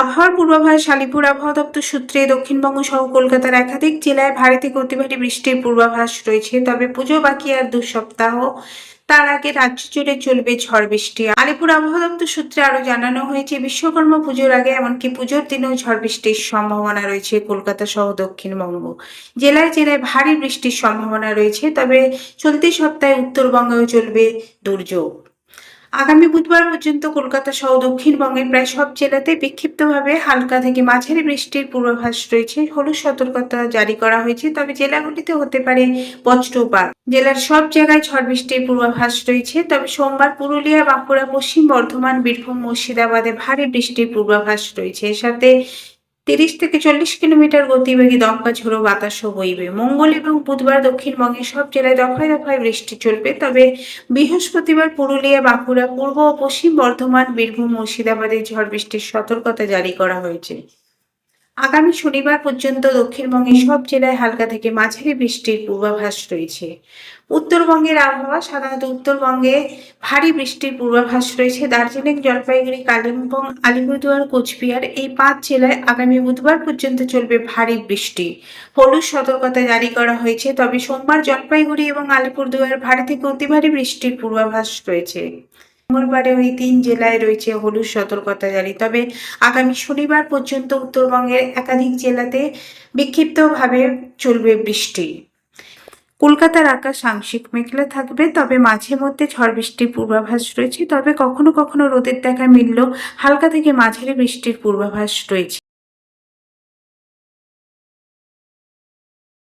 আবহাওয়ার পূর্বাভাস, আলিপুর আবহাওয়া দপ্তর সূত্রে দক্ষিণবঙ্গ সহ কলকাতার একাধিক জেলায় ভারী থেকে অতি ভারী বৃষ্টির পূর্বাভাস রয়েছে। তবে পুজো বাকি আর দু সপ্তাহ। তার আগে রাজ্য জুড়ে চলবে ঝড় বৃষ্টি। আলিপুর আবহাওয়া দপ্তর সূত্রে আরও জানানো হয়েছে, বিশ্বকর্মা পুজোর আগে এমনকি পুজোর দিনেও ঝড় বৃষ্টির সম্ভাবনা রয়েছে কলকাতা সহ দক্ষিণবঙ্গ। জেলায় জেলায় ভারী বৃষ্টির সম্ভাবনা রয়েছে, তবে চলতি সপ্তাহে উত্তরবঙ্গেও চলবে দুর্যোগ। আগামী বুধবার পর্যন্ত কলকাতা সহ দক্ষিণবঙ্গের প্রায় সব জেলাতে বিক্ষিপ্তভাবে হালকা থেকে মাঝারি বৃষ্টির পূর্বাভাস রয়েছে। হলুদ সতর্কতা জারি করা হয়েছে, তবে জেলাগুলিতে হতে পারে বজ্রপাত জেলার সব জায়গায় ঝড় বৃষ্টির পূর্বাভাস রয়েছে, তবে সোমবার পুরুলিয়া, বাঁকুড়া, পশ্চিম বর্ধমান, বীরভূম, মুর্শিদাবাদে ভারী বৃষ্টির পূর্বাভাস রয়েছে। এর সাথে তিরিশ থেকে চল্লিশ কিলোমিটার গতিবেগে দমকা ঝোড়ো বাতাসও বইবে। মঙ্গল এবং বুধবার দক্ষিণবঙ্গের সব জেলায় দফায় দফায় বৃষ্টি চলবে। তবে বৃহস্পতিবার পুরুলিয়া, বাঁকুড়া, পূর্ব ও পশ্চিম বর্ধমান, বীরভূম, মুর্শিদাবাদে ঝড় বৃষ্টির সতর্কতা জারি করা হয়েছে। আগামী শনিবার পর্যন্ত দক্ষিণবঙ্গের সব জেলায় হালকা থেকে মাঝারি বৃষ্টির পূর্বাভাস রয়েছে। উত্তরবঙ্গের আবহাওয়া সাধারণত উত্তরবঙ্গে ভারী বৃষ্টির পূর্বাভাস রয়েছে। দার্জিলিং, জলপাইগুড়ি, কালিম্পং, আলিপুরদুয়ার, কোচবিহার এই পাঁচ জেলায় আগামী বুধবার পর্যন্ত চলবে ভারী বৃষ্টি। হলুদ সতর্কতা জারি করা হয়েছে, তবে সোমবার জলপাইগুড়ি এবং আলিপুরদুয়ার ভারী থেকে অতি ভারী বৃষ্টির পূর্বাভাস রয়েছে। মঙ্গলবারে ওই তিন জেলায় রয়েছে হলুদ সতর্কতা জারি। তবে আগামী শনিবার পর্যন্ত উত্তরবঙ্গের একাধিক জেলাতে বিক্ষিপ্তভাবে চলবে বৃষ্টি। কলকাতার আকাশ আংশিক মেঘলা থাকবে, তবে মাঝে মধ্যে ঝড় বৃষ্টির পূর্বাভাস রয়েছে। তবে কখনো কখনো রোদের দেখা মিললেও হালকা থেকে মাঝারি বৃষ্টির পূর্বাভাস রয়েছে।